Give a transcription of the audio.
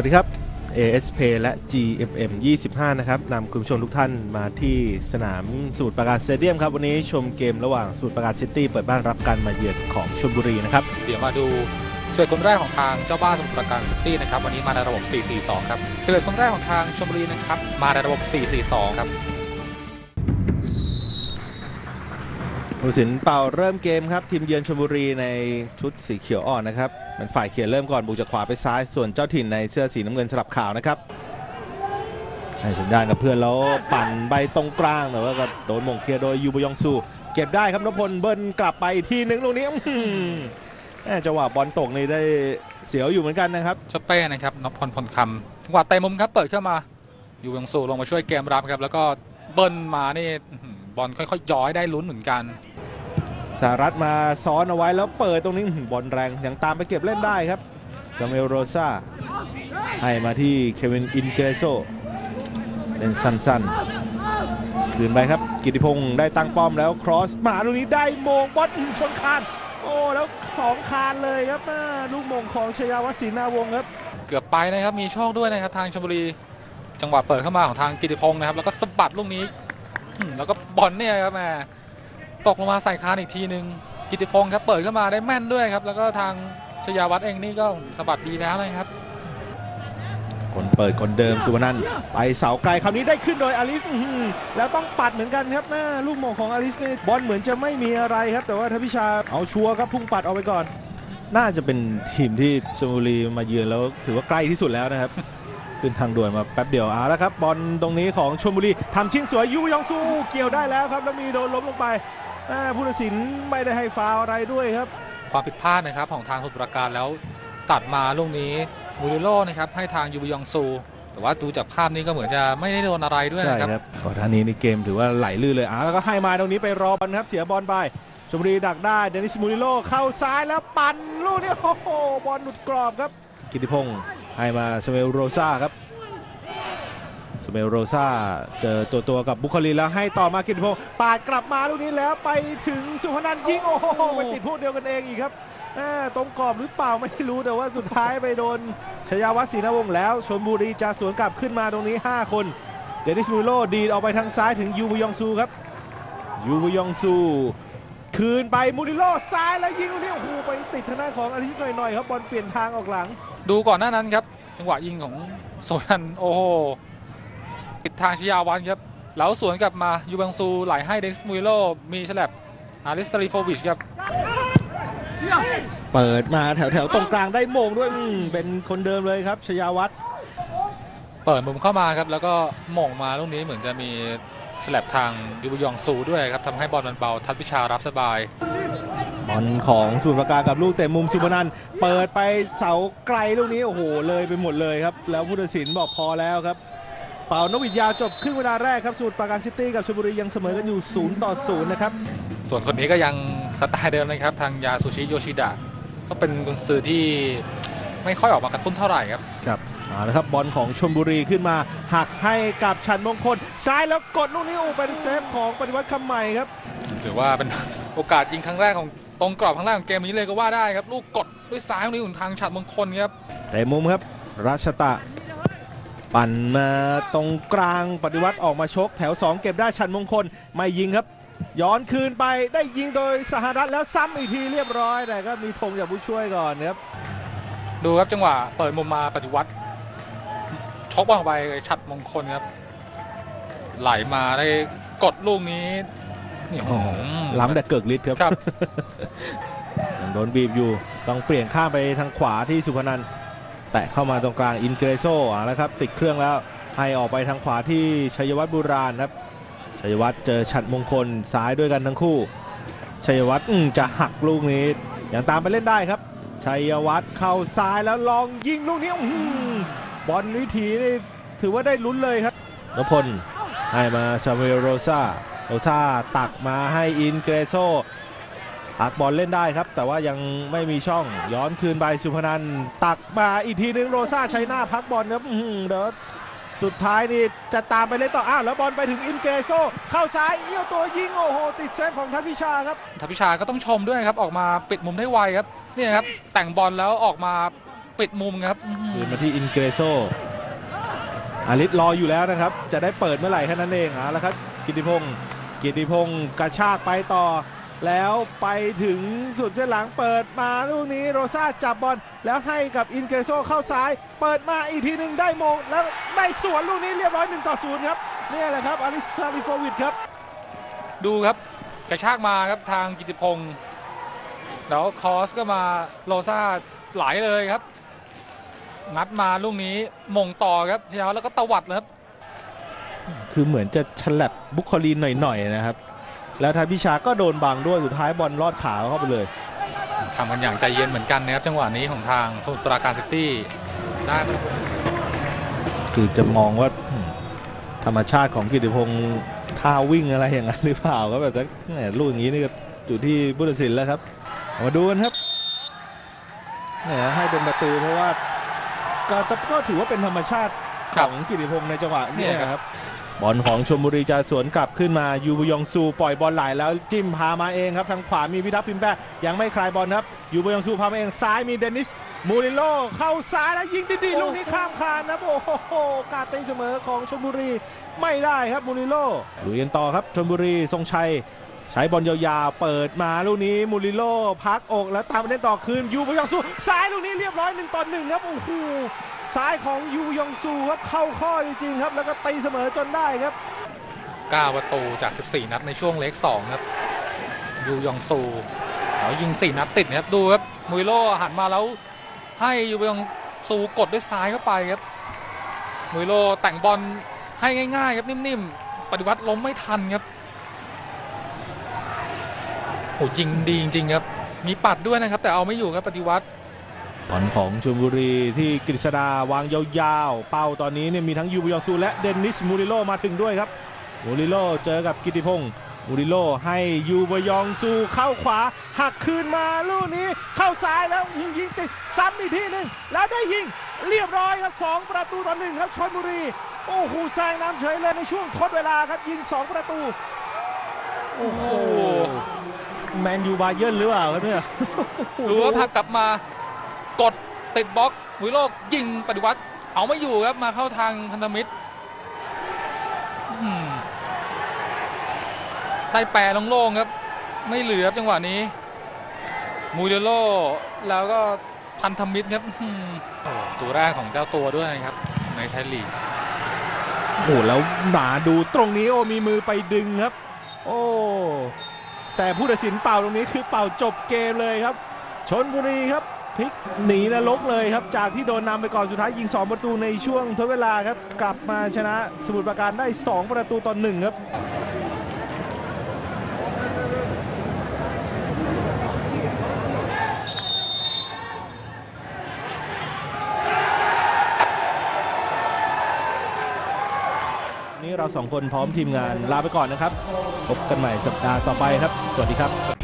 วัสดีครับ ASP และ GMM 25 นะครับนำคุณผู้ชมทุกท่านมาที่สนามสมุทรประการสเตเดียมครับ วันนี้ชมเกมระหว่างสมุทรประการซิตี้เปิดบ้านรับการมาเยือนของชลบุรีนะครับ เดี๋ยวมาดูสเปคนแรกของทางเจ้าบ้านสมุทรปราการซิตี้นะครับวันนี้มาในระบบ 4-4-2 ครับสเปคนแรกของทางชลบุรีนะครับมาในระบบ 4-4-2 ครับ ผู้สินเป่าเริ่มเกมครับ ทีมเยือนชลบุรีในชุดสีเขียวอ่อนนะครับเป็นฝ่ายเขียวเริ่มก่อนบุกจากขวาไปซ้ายส่วนเจ้าถิ่นในเสื้อสีน้ำเงินสลับขาวนะครับให้สัญญาณกับเพื่อนแล้วปั่นใบตรงกลางแต่ว่าก็โดนมงเคลียร์โดยยูบยองซูเก็บได้ครับนพพลเบิ้ลกลับไปทีหนึ่งลูกนี้อื้อหือแม่จังหวะบอลตกนี่ได้เสียวอยู่เหมือนกันนะครับเจ้าเป้นะครับนพพลพลคำจังหวะเตะมุมครับเปิดเข้ามายู่ยังสูลงมาช่วยเกมรับครับแล้วก็เบิ้ลมานี่บอลค่อยๆย้อยได้ลุ้นเหมือนกัน สหรัฐมาซ้อนเอาไว้แล้วเปิดตรงนี้บอลแรงยังตามไปเก็บเล่นได้ครับซามูเอลโรซาให้มาที่เควินอินเกรโซเล่นสั้นๆ คืนไปครับ กิติพงศ์ได้ตั้งป้อมแล้วครอสมาตรงนี้ได้โมงบอลอื้อชนคาน โอ้แล้วสองคานเลยครับลูกโมงของชยาวัฒน์ศรีนาวงครับ เกือบไปนะครับมีช่องด้วยนะครับทางชลบุรี จังหวะเปิดเข้ามาของทางกิติพงศ์นะครับแล้วก็สะบัดลูกนี้ แล้วก็บอลเนี่ยครับแหม ตกลงมาใส่คานอีกทีหนึ่งกิติพงศ์ครับเปิดเข้ามาได้แม่นด้วยครับ แล้วก็ทางชยาวัฒน์เองนี่ก็สะบัดดีแล้วนะครับ คนเปิดคนเดิมสุวรรณันท์ไปเสาไกลคราวนี้ได้ขึ้นโดยอลิสอื้อหือแล้วต้องปัดเหมือนกันครับนะลูกโมงของอลิสนี่บอลเหมือนจะไม่มีอะไรครับ แต่ว่าทพิชาเอาชัวร์ครับพุ่งปัดเอาไปก่อน น่าจะเป็นทีมที่ชลบุรีมาเยือนแล้วถือว่าใกล้ที่สุดแล้วนะครับ ขึ้นทางด่วนมาแป๊บเดียวเอาแล้วครับบอลตรงนี้ของชลบุรีทำชิ้นสวยยูยองซูเกี่ยวได้แล้วครับแล้วมีโดนล้มลงไปอ่า ผู้ตัดสินไม่ได้ให้ฟาวล์อะไรด้วยครับ ความผิดพลาดนะครับของทางสมุทรปราการแล้วตัดมาลูกนี้มูริโลนะครับให้ทางยูบยองซู แต่ว่าดูจากภาพนี้ก็เหมือนจะไม่ได้โดนอะไรด้วยใช่นะครับครับก่อนหน้านี้ในเกมถือว่าไหลลื่นเลยอะแล้วก็ให้มาตรงนี้ไปรอบอลครับเสียบอลไปชมบุรีดักได้เดนิสมูริโลเข้าซ้ายแล้วปั่นลูกนี้โอ้โหบอลหลุดกรอบครับ กิติพงศ์ให้มาสเมลโรซาครับ สเมลโรซาเจอตัวตัวกับบุคลินแล้วให้ต่อมากิติพงปาดกลับมาลูกนี้แล้วไปถึงสุพนันยิงโอ้โหไปติดพวกเดียวกันเองอีกครับตรงกรอบหรือเปล่าไม่รู้แต่ว่าสุดท้ายไปโดนชยาวัฒน์ศรีนวงศ์แล้วชนบุรีจะสวนกลับขึ้นมาตรงนี้ 5 คน เดนิสมูโลดีดออกไปทางซ้ายถึงยูบยองซูครับยูบยองซู คืนไปมูริโลซ้ายแล้วยิงลูกนี้โอ้โหไปติดทางด้านของอาริสหน่อยๆครับบอลเปลี่ยนทางออกหลัง ดูก่อนหน้านั้นครับจังหวะยิงของโซยันโอ้โห ปิดทางชยาวันครับแล้วสวนกลับมายูบยองซูไหลให้เดนิสมูริโลมีฉลับอาริสตาริโฟวิชครับเปิดมาแถวๆตรงกลางได้โมงด้วยอืมเป็นคนเดิมเลยครับชยาวัฒน์เปิดมุมเข้ามาครับแล้วก็หม่งมาลูกนี้เหมือนจะมีฉลับทางยูบยองซูด้วยครับทำให้บอลมันเบาทัดพิชารับสบายบอลของสุนประการกับลูกเตะมุมสุพนันท์เปิดไปเสาไกลลูกนี้โอ้โหเลยไปหมดเลยครับ แล้วผู้ตัดสินบอกพอแล้วครับ เป่านกหวิดยาวจบครึ่งเวลาแรกครับสมุทรปราการซิตี้กับชลบุรียังเสมอกันอยู่0ต่อ0นะครับส่วนคนนี้ก็ยังสไตล์เดิมนะครับ ทางยาซูชิโยชิดะก็เป็นกุนซือที่ไม่ค่อยออกมากระตุ้นเท่าไหร่ครับครับเอาละครับบอลของชลบุรีขึ้นมาหักให้กับชันมงคล ซ้ายแล้วกดลูกนี้โอ้เป็นเซฟของปฏิวัติคำใหม่ครับถือว่าเป็นโอกาสยิงครั้งแรกของตรงกรอบครั้งแรกของเกมนี้เลยก็ว่าได้ครับ ลูกกดด้วยซ้ายลูกนี้ของทางฉัดมงคลครับแต่มุมครับรัชตะ ปั่นมาตรงกลางปฏิวัติออกมาชก แถว 2 เก็บได้ชันมงคล ไม่ยิงครับ ย้อนคืนไปได้ยิงโดยสหรัฐแล้วซ้ำอีกทีเรียบร้อยแต่ก็มีธงจากผู้ช่วยก่อนครับ ดูครับจังหวะเปิดมุมมาปฏิวัติชกบอลออกไปฉัดมงคลครับ ไหลมาได้กดลูกนี้นี่โอ้โหล้ำแต่เกิกฤทธิ์ครับครับยังโดนบีบอยู่ต้องเปลี่ยนข้ามไปทางขวาที่สุพนันท์ แตะเข้ามาตรงกลางอินเกรโซอะแล้วครับติดเครื่องแล้วให้ออกไปทางขวาที่ชัยวัฒน์บุราณครับชัยวัฒน์เจอฉัดมงคลซ้ายด้วยกันทั้งคู่ ชัยวัฒน์จะหักลูกนี้ยังตามไปเล่นได้ครับ ชัยวัฒน์เข้าซ้ายแล้วลองยิงลูกนี้บอลวิถีนี่ถือว่าได้ลุ้นเลยครับนพลให้มาซามูเอลโรซาโรซาตักมาให้อินเกรโซ หักบอลเล่นได้ครับ แต่ว่ายังไม่มีช่องย้อนคืนไปสุพนันท์ตักมาอีกทีนึงโรซ่าใช้หน้าพักบอลครับอื้อหือเดี๋ยวสุดท้ายนี่จะตามไปเล่นต่ออ้าวแล้วบอลไปถึงอินเกรโซเข้าซ้ายเอี้ยวตัวยิงโอ้โหติดเซฟของทัพพิชาครับทัพพิชาก็ต้องชมด้วยครับออกมาปิดมุมได้ไวครับเนี่ยครับแต่งบอลแล้วออกมาปิดมุมครับอื้อหืคือนมาที่อินเกรโซอาริสรออยู่แล้วนะครับ จะได้เปิดเมื่อไหร่แค่นั้นเองเอาละครับกิติพงศ์กิติพงศ์กระชากไปต่อ แล้วไปถึงสุดเส้นหลังเปิดมาลูกนี้โรซาจับบอลแล้วให้กับอินเกรโซเข้าซ้าย เปิดมาอีกทีหนึ่งได้โมง แล้วได้สวนลูกนี้เรียบร้อย1ต่อ0ครับเนี่ยแหละครับอาริสซาลิโฟวิชครับ ดูครับกระชากมาครับทางกิติพงศ์แล้วคอสก็มาโลซาไหลเลยครับ งัดมาลูกนี้มงต่อครับเช้าแล้วก็ตวัดเลยครับคือเหมือนจะฉลับบุคลีนหน่อยๆนะครับ แล้วทางพิชาก็โดนบังด้วยสุดท้ายบอลลอดขาเข้าไปเลยทำกันอย่างใจเย็นเหมือนกันนะครับจังหวะนี้ของทางสมุทรปราการซิตี้ได้ไหมคือจะมองว่าอืมธรรมชาติของกิติพงศ์ท่าวิ่งอะไรอย่างนั้นหรือเปล่าก็แบบจะแหมลูกอย่างนี้นี่ก็อยู่ที่ผู้ตัดสินแล้วครับเอามาดูกันครับเนี่ยให้เป็นประตูเพราะว่าก็ก็ถือว่าเป็นธรรมชาติของกิติพงศ์ในจังหวะเนี้ครับ บอลของชมบุรีจะสวนกลับขึ้นมายูบยองซูปล่อยบอลไหลแล้วจิ้มพามาเองครับทางขวามีพิทักษ์พิมพ์แป้ยังไม่คลายบอลครับยูบยองซูพามาเองซ้ายมีเดนิสมูริโลเข้าซ้ายแล้วยิงดีๆลูกนี้ข้ามคานนะโอ้โหกาดตีเสมอของชลบุรีไม่ได้ครับมูริโลลุยกันต่อครับชลบุรีทรงชัยใช้บอลยาวๆ เปิดมาลูกนี้มูริโลพักอกแล้วตามไปเล่นต่อคืนยูบยองซูซ้ายลูกนี้เรียบร้อยหนึ่งต่อหนึ่งครับโอ้โห ซ้ายของยูยองซูครับเข้าข้อจริงๆครับ แล้วก็ตีเสมอจนได้ครับ 9 ประตูจาก 14 นัดในช่วงเล็ก2ครับยูยองซูแล้วยิง 4 นัดติดนะครับดูครับมุยโลหันมาแล้วให้ยูยองซูกดด้วยซ้ายเข้าไปครับมุยโลแต่งบอลให้ง่ายๆครับนิ่มๆ ปฏิวัติล้มไม่ทันครับโอ้ยิงดีจริงๆครับมีปัดด้วยนะครับ แต่เอาไม่อยู่ครับปฏิวัติ บอลของชลบุรีที่กฤษดาวางยาวๆ เป้าตอนนี้เนี่ยมีทั้งยูบยองซูและเดนิสมูริโลมาถึงด้วยครับ มูริโลเจอกับกิติพงศ์มูริโลให้ยูบยองซูเข้าขวา หักคืนมาลูกนี้เข้าซ้ายแล้วยิงติดซ้ำอีกทีหนึ่งแล้วได้ยิงเรียบร้อยครับ 2 ประตูต่อหนึ่งครับชลบุรี โอ้โหแซงน้ำเฉยเลยในช่วงทดเวลาครับยิง 2 ประตู โอ้โหแมนยูบาเยิร์นหรือเปล่าครับเนี่ยหรือว่าผลักกลับมา กดติดบล็อกมุยโลกยิงปฏิวัติ เอาไม่อยู่ครับมาเข้าทางพันธมิตรอืมได้แปรโล่งๆครับ ไม่เหลือครับจังหวะนี้มูเดโลแล้วก็พันธมิตรครับตัวแรกของเจ้าตัวด้วยนะครับ ในไทยลีกโอ้โหแล้วหนาดูตรงนี้โอ้มีมือไปดึงครับ โอ้แต่ผู้ตัดสินเป่าตรงนี้คือเป่าจบเกมเลยครับ ชนบุรีครับ พลิกหนีนรกเลยครับ จากที่โดนนำไปก่อนสุดท้ายยิง 2 ประตูในช่วงทดเวลาครับ กลับมาชนะสมุทรปราการได้ 2 ประตูต่อหนึ่งครับนี่เราสองคนพร้อมทีมงานลาไปก่อนนะครับ พบกันใหม่สัปดาห์ต่อไปครับ สวัสดีครับ